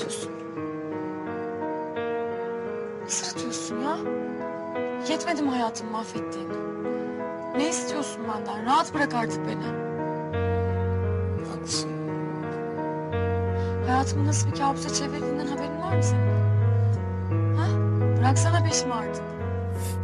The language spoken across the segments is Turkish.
istiyorsun? Ne sırıtıyorsun ya? Yetmedi mi hayatımı mahvettiğin? Ne istiyorsun benden? Rahat bırak artık beni. Haklısın. Hayatımı nasıl bir kabusa çevirdiğinden haberin var mı senin? Ha? Bıraksana peşimi artık.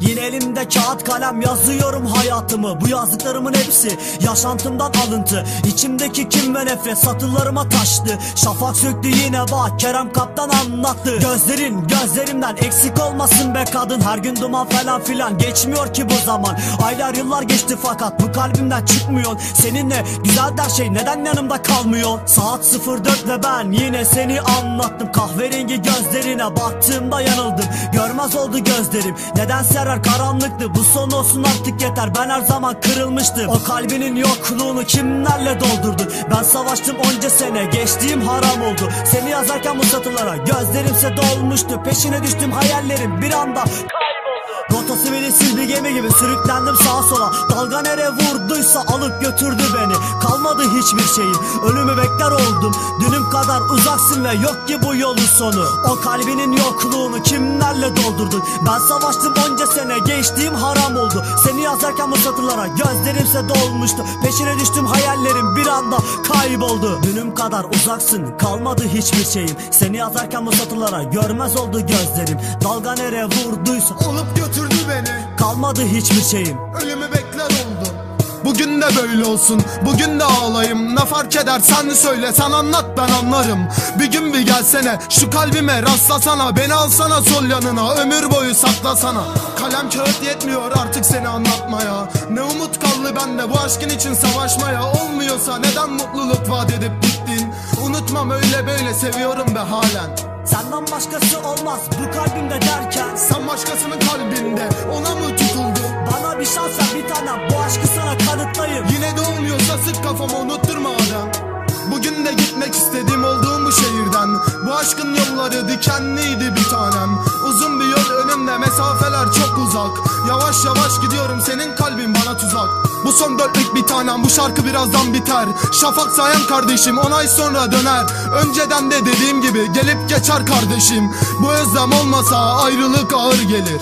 Yine elimde kağıt kalem yazıyorum hayatımı. Bu yazdıklarımın hepsi yaşantımdan alıntı. İçimdeki kim ve nefret satırlarıma taştı. Şafak söktü yine bak Kerem Kaptan anlattı. Gözlerin gözlerimden eksik olmasın be kadın. Her gün duman falan filan geçmiyor ki bu zaman. Aylar yıllar geçti fakat bu kalbimden çıkmıyor. Seninle güzel her şey neden yanımda kalmıyor? Saat 04 ve ben yine seni anlattım. Kahverengi gözlerine baktığımda yanıldım. Görmez oldu gözlerim. Neden serer karanlıktı. Bu son olsun artık yeter. Ben her zaman kırılmıştım. O kalbinin yokluğunu kimlerle doldurdu? Ben savaştım onca sene. Geçtiğim haram oldu. Seni yazarken bu satırlara Gözlerimse dolmuştu. Peşine düştüm hayallerim bir anda Rotası belirsiz bir gemi gibi sürüklendim sağa sola. Dalga nere vurduysa alıp götürdü beni. Kalmadı hiçbir şeyim ölümü bekler oldum. Dünüm kadar uzaksın ve yok ki bu yolun sonu. O kalbinin yokluğunu kimlerle doldurdun? Ben savaştım onca sene geçtiğim haram oldu. Seni yazarken bu satırlara gözlerimse dolmuştu. Peşine düştüm hayallerim bir anda kayboldu. Dünüm kadar uzaksın kalmadı hiçbir şeyim. Seni yazarken bu satırlara görmez oldu gözlerim. Dalga nere vurduysa Olup götürdü beni. Kalmadı hiçbir şeyim. Ölümü bekler oldum. Bugün de böyle olsun, bugün de ağlayayım. Ne fark eder? Sen söyle, sen anlat ben anlarım. Bir gün bir gelsene, şu kalbime rastlasana. Beni alsana sol yanına, ömür boyu saklasana. Kalem kağıt yetmiyor artık seni anlatmaya. Ne umut kaldı bende bu aşkın için savaşmaya. Olmuyorsa neden mutluluk vaat edip gittin? Unutmam öyle böyle. Seviyorum be halen. Senden başkası olmaz. Bu kalbimde derken. Sen başkasının kanıtlayayım Yine de olmuyorsa sık kafamı unutturma adam Bugün de gitmek istedim olduğum bu şehirden. Bu aşkın yolları dikenliydi bir tanem. Uzun bir yol önümde mesafeler çok uzak. Yavaş yavaş gidiyorum senin kalbin bana tuzak. Bu son dörtlük bir tanem bu şarkı birazdan biter. Şafak sayan kardeşim on ay sonra döner. Önceden de dediğim gibi gelip geçer kardeşim. Bu özlem olmasa ayrılık ağır gelir